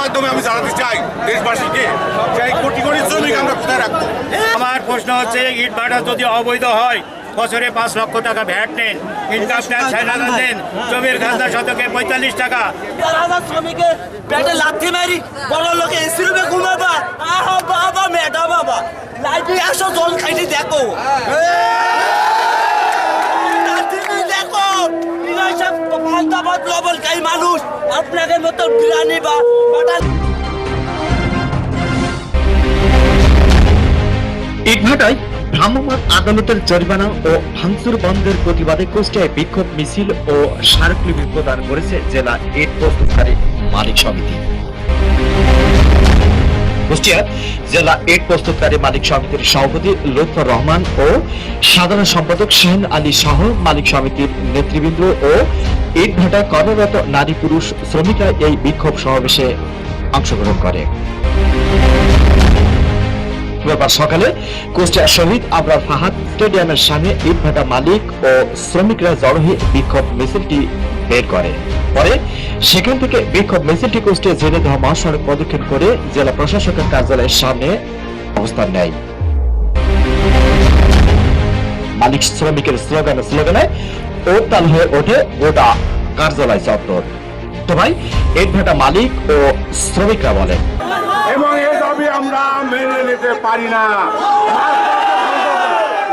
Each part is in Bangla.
মাধ্যমে আমি জানাতে চাই দেশবাসীকে এই কোটি কোটি শ্রমিক আমরা কোথায় রাখব? আমার প্রশ্ন হচ্ছে ইট ভাটা যদি অবৈধ হয় বছরে পাঁচ লক্ষ টাকা ভ্যাট নেন ইনকাম ট্যাক্স হাজার দেন জমির খাজনা শতকে পঁয়তাল্লিশ টাকা। আমার শ্রমিকের পেটে লাথি মারি বড় লোকে এসি রুমে ঘুমাবা। আহা বাবা মেটা বাবা। লাইটে একশো জল খাইতে দেখো। দেখো। মানুষ। মতো বিরিয়ানি বা ইটভাটায় আদালতের জরিমানা ও ভাঙচুর বন্ধের প্রতিবাদে কুষ্টিয়ায় বিক্ষোভ মিছিল ও স্মারকলিপি প্রদান করেছে জেলা মালিক সমিতি। কুষ্টিয়ার জেলা ইট প্রস্তুতকারী মালিক সমিতির সভাপতি লুৎফর রহমান ও সাধারণ সম্পাদক শাহিন আলী সহ মালিক সমিতির নেতৃবৃন্দ ও ইটভাটা কর্মরত নারী পুরুষ শ্রমিকরা এই বিক্ষোভ সমাবেশে অংশগ্রহণ করে। সকালে কুষ্টিয়া শহীদ আবরার ফাহাদ স্টেডিয়ামের সামনে ইটভাটা মালিক ও শ্রমিকরা জড়ো হয়ে বিক্ষোভ মিছিলটি বের করে। পরে সেখান থেকে বিক্ষোভ মিছিলটি কুষ্টিয়া জেলে দেওয়া মহাসড়ক প্রদক্ষিণ করে জেলা প্রশাসকের কার্যালয়ের সামনে অবস্থান নেয়। মালিক শ্রমিকের স্লোগানে স্লোগানে ওতাল হয়ে ওঠে গোটা কার্যালয় চত্বর। তো ভাই ইটভাটা মালিক ও শ্রমিকরা বলেন। এবং এই দাবি আমরা মেনে নিতে পারি না।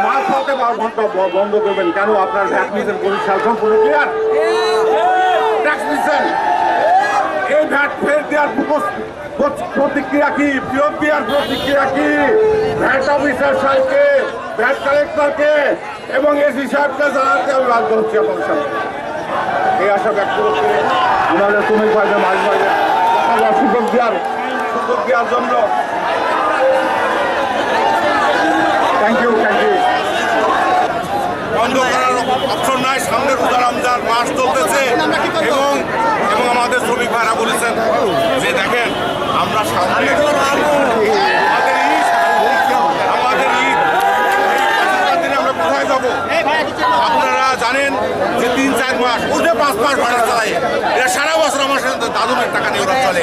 মাঝপথে মন্তব্য বন্ধ করবেন কেন? আপনার ভ্যাট নিয়েছেন পরিষ্কার সম্পূর্ণ ক্লিয়ার ট্যাক্স নিচ্ছেন এই ভ্যাট ফেরত দেওয়ার প্রতিক্রিয়া কি? ফেরত দেওয়ার প্রতিক্রিয়া কি? ভ্যাট অফিসার সাহেবকে ভ্যাট কালেক্টরকে এবং এসি সাহেবকে জানাতে আমি বাধ্য হচ্ছি এই আশা ব্যক্ত করছি। আমাদের তুমি পাইবে মাঝ আমরা সুযোগ দেওয়ার সুযোগ দেওয়ার জন্য। থ্যাংক ইউ থ্যাংক ইউ বন্ধ করার অপশন নাই সামনে রোজা রমজান মাস চলতেছে এবং এবং আমাদের শ্রমিক ভাইরা বলেছেন যে দেখেন আমরা সামনে আমাদের ঈদ আমাদের ঈদ এই পাঁচটা দিনে আমরা কোথায় যাব আপনারা জানেন যে তিন চার মাস ওদের পাঁচ মাস ভাড়া চালায় এরা সারা বছর আমার টাকা নিয়ে ওরা চলে।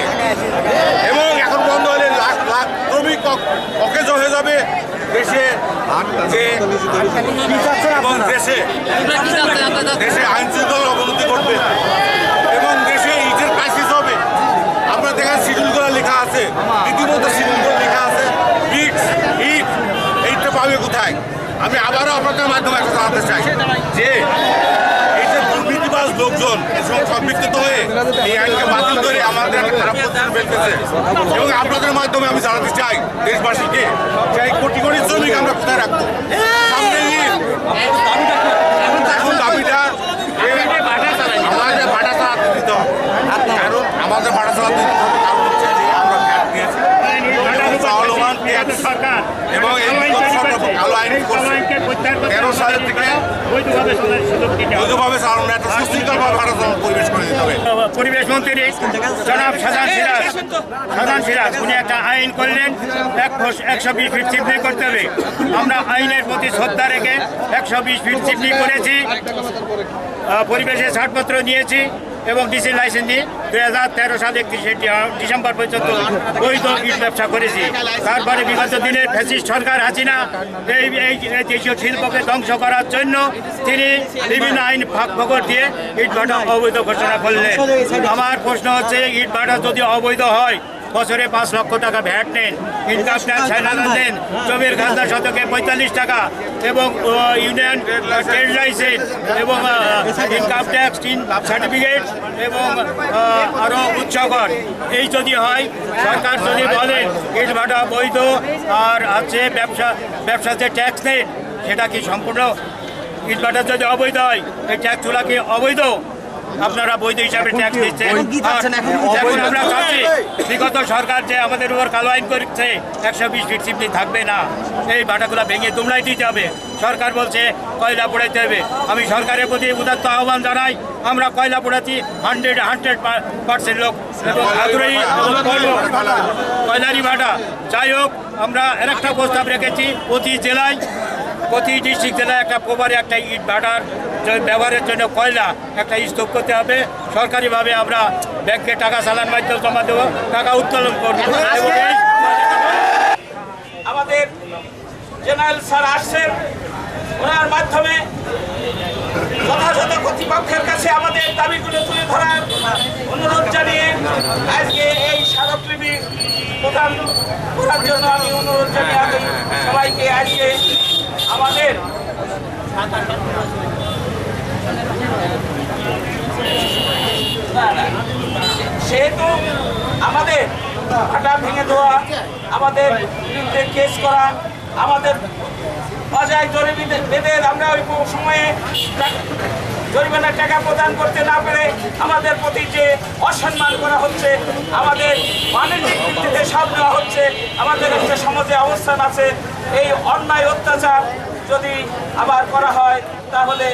এবং এখন বন্ধ হলে লাখ লাখ শ্রমিক অক- অকেজ হয়ে যাবে দেশে। যে এবং দেশে দেশে আইন শৃঙ্খলার অবনতি ঘটবে। এবং দেশে ইটের ক্রাইসিস হবে। আপনারা দেখেন শিডিউলগুলো লেখা আছে। রীতিমতো শিডিউলগুলো লেখা আছে। বিট ইট এইটা পাবে কোথায়? আমি আবারও আপনাদের মাধ্যমে একটা জানাতে চাই যে লোকজন সম্পৃক্ত হয়ে এই আইনকে বাতিল করে আমাদের একটা খারাপ ফেলতেছে এবং আপনাদের মাধ্যমে আমি জানাতে চাই, দেশবাসীকে কোটি কোটি শ্রমিক আমরা কোথায় রাখব সামনে ঈদ। এখন দাবিটা যে আমাদের বাটা চালাতে দিতে হবে কারণ আমাদের বাটা চালাতে দিতে হবে কারণ হচ্ছে যে আমরা ভ্যাট দিয়েছি এবং চলমান ট্যাক্স সরকার এবং এই বিগত সরকার কালো আইন করছে তেরো সালের থেকে পরিবেশ মন্ত্রী জনাব সাধারণ সিরাজ সাধারণ সিরাজ, উনি একটা আইন করলেন, এক একশো বিশ ফিট চিমনি করতে হবে। আমরা আইনের প্রতি শ্রদ্ধা রেখে একশো বিশ ফিট চিমনি করেছি পরিবেশের ছাড়পত্র নিয়েছি এবং ডিসি লাইসেন্স দিয়ে দুই হাজার তেরো সাল একত্রিশে ডিসেম্বর পর্যন্ত বৈধ ইট ব্যবসা করেছি। তারপরে বিগত দিনে ফ্যাসিস্ট সরকার হাসিনা না এই এই দেশীয় শিল্পকে ধ্বংস করার জন্য তিনি বিভিন্ন আইন ফাঁক ফকর দিয়ে ইট ভাটা অবৈধ ঘোষণা করলেন। আমার প্রশ্ন হচ্ছে, ইট ভাটা যদি অবৈধ হয় বছরে পাঁচ লক্ষ টাকা ভ্যাট নেন। ইনকাম ট্যাক্স হাজার দেন। জমির খাজনা শতকে পঁয়তাল্লিশ টাকা এবং ইউনিয়ন ট্রেড লাইসেন্স এবং ইনকাম ট্যাক্স সার্টিফিকেট এবং আরও উচ্চকর এই যদি হয় সরকার যদি বলেন ইট ভাটা বৈধ আর আছে ব্যবসা ব্যবসাতে ট্যাক্স নেন সেটা কি সম্পূর্ণ? ইট ভাটা যদি অবৈধ হয় এই ট্যাক্স ট্যাক্সগুলো কি অবৈধ? আপনারা বৈধ হিসাবে ট্যাক্স দিচ্ছেন? এখন আমরা চাচ্ছি বিগত সরকার যে আমাদের উপর কালো আইন করছে একশো বিশ ফিট সিমনি থাকবে না। এই ভাটাগুলো ভেঙে তোমরাই দিতে হবে। সরকার বলছে কয়লা পোড়াইতে হবে। আমি সরকারের প্রতি উদাত্ত আহ্বান জানাই আমরা কয়লা পোড়াচ্ছি হান্ড্রেড হান্ড্রেড পার্সেন্ট লোক এবং আগ্রহী কয়লারি ভাটা। যাই হোক আমরা আরেকটা প্রস্তাব রেখেছি প্রতি জেলায় প্রতি ডিস্ট্রিক্ট জেলায় একটা প্রবারে একটা ইট ভাটার ব্যবহারের জন্য কয়লা একটা স্তূপ করতে হবে। সরকারিভাবে আমরা ব্যাংকে টাকা চালান মাধ্যমে জমা দেবো টাকা উত্তোলন করব। আমাদের জেনারেল স্যার আসছেন। ওনার মাধ্যমে যথাযথ কর্তৃপক্ষের কাছে আমাদের দাবিগুলো তুলে ধরার অনুরোধ জানিয়ে আজকে এই স্মারকলিপি প্রদান করার জন্য আমি অনুরোধ জানিয়ে আমি সবাইকে আজকে আমাদের। সেহেতু আমাদের ভাটা ভেঙে দেওয়া আমাদের বিরুদ্ধে কেস করা আমাদের অজায় জরিমি বেঁধে আমরা ওই সময়ে জরিমানার টাকা প্রদান করতে না পেরে আমাদের প্রতি যে অসম্মান করা হচ্ছে, আমাদের বাণিজ্যিক ভিত্তিতে সব দেওয়া হচ্ছে, আমাদের একটা সমাজে অবস্থান আছে, এই অন্যায় অত্যাচার যদি আবার করা হয়, তাহলে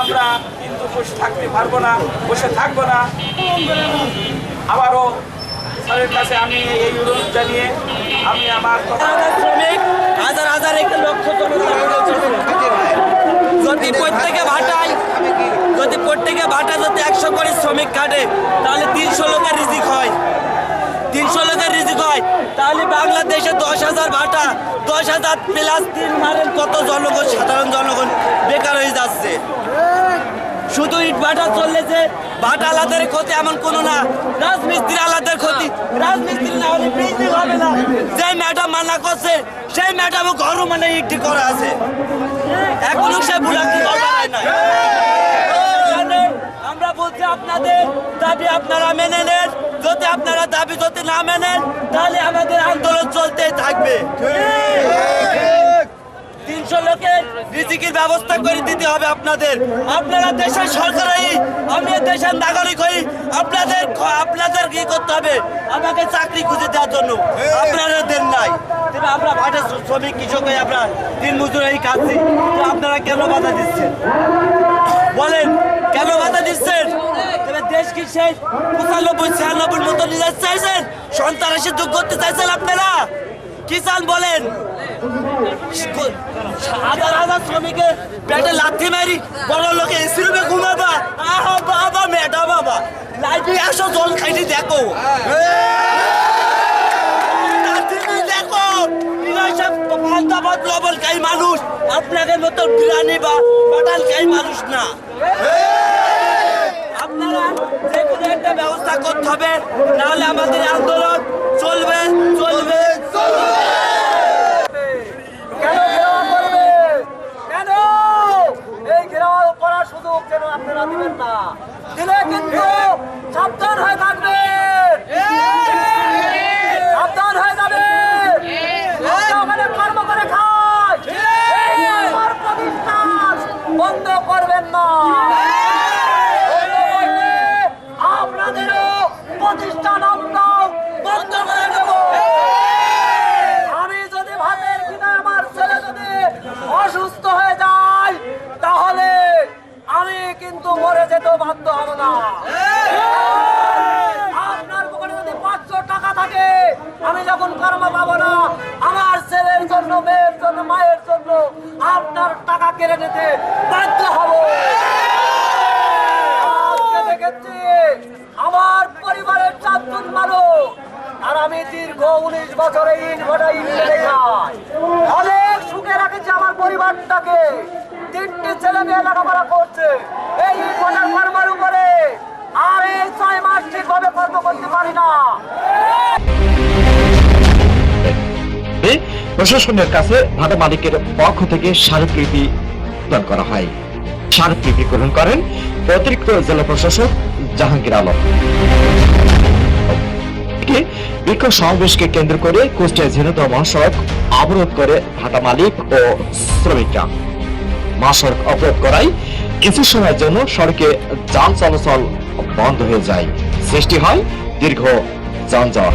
আমরা কিন্তু বসে থাকতে পারব না, বসে থাকব না। আবারও আমি এই জানিয়ে আমি আমার শ্রমিক, হাজার হাজার একটি লক্ষ যদি প্রত্যেকে ভাটায়, যদি প্রত্যেকে ভাটা যদি একশো করে শ্রমিক কাটে, তাহলে তিনশো লোকের রিজিক হয়। তিনশো লোকের রিজিক হয়। তাহলে বাংলাদেশে দশ হাজার ভাটা, দশ হাজার প্লাস তিন কত জনগণ, সাধারণ জনগণ বেকার হয়ে যাচ্ছে। শুধু ইট ভাটা চললে যে ভাটা আলাদের ক্ষতি এমন কোনো না। রাজমিস্ত্রি আলাদের ক্ষতি। রাজমিস্ত্রি না হলে বিল্ডিং হবে না। যে ম্যাডাম মানা করছে, সেই ম্যাডামও ঘরও মানে ইট করা আছে। এখনও সে হয় না আমরা বলছি আপনাদের দাবি আপনারা মেনে নেন। যদি আপনারা দাবি যদি না মেনেন, তাহলে আমাদের আন্দোলন চলতেই থাকবে। লোকের রিজিকের ব্যবস্থা করে দিতে হবে আপনাদের। আপনারা দেশের সরকার আমি দেশের নাগরিক হই, আপনাদের আপনাদের কি করতে হবে? আমাকে চাকরি খুঁজে দেওয়ার জন্য। আপনারা দেন নাই। তবে আমরা ভাটা শ্র- শ্রমিক, কৃষক হয়ে আমরা দিন মজুর এই কাজ। দিই। তো আপনারা কেন বাধা দিচ্ছেন? বলেন, কেন বাধা দিচ্ছেন? তবে দেশ কি সেই পঁচানব্বই ছিয়ানব্বই মতো যেতে চাইছেন? সন্ত্রাসী যোগ করতে চাইছেন আপনারা? কি চান বলেন। হাজার হাজার শ্রমিকের পেটে লাথি মারি, বড় লোকে এসি রুমে ঘুমাবা। আহা বাবা মেডা বাবা। লাইফে একশো জন খাইতে দেখো। দেখো। লবণ খাই মানুষ। আপনাদের মতো বিরানি বা মটন খাই মানুষ না। আপনারা যে ব্যবস্থা করতে হবে, নাহলে আমাদের আন্দোলন চলবে কেন ঘেরাও করবে কেন এই ঘেরাও করার সুযোগ যেন আপনারা দিবেন না। দিলে কিন্তু সাবধান হয়ে থাকবেন সাবধান হয়ে যাবে আমরা ওখানে কর্ম করে খাই এই আমার প্রতিষ্ঠান বন্ধ করবেন না বন্ধ করলে আপনাদেরও প্রতিষ্ঠান আমরাও বন্ধ করে দেবো আমি যদি ভাতের কিনা আমার ছেলে যদি অসুস্থ হয়ে যায় তাহলে আমি কিন্তু বাধ্য হব না। আপনার পকেটে যদি পাঁচশো টাকা থাকে আমি যখন কর্ম পাবো না আমার ছেলের জন্য মেয়ের জন্য মায়ের জন্য আপনার টাকা কেড়ে নিতে বাধ্য প্রশাসনের কাছে ভাটা মালিকের পক্ষ থেকে স্মারকলিপি প্রদান করা হয়। স্মারকলিপি গ্রহণ করেন অতিরিক্ত জেলা প্রশাসক জাহাঙ্গীর আলম। বিক্ষোভ সমাবেশকে কেন্দ্র করে কুষ্টিয়া ঝিনাইদহ মহাসড়ক অবরোধ করে ভাটা মালিক ও শ্রমিকরা। মহাসড়ক অবরোধ করায় কিছু সময়ের জন্য সড়কে যান চলাচল বন্ধ হয়ে যায়। সৃষ্টি হয় দীর্ঘ যানজট।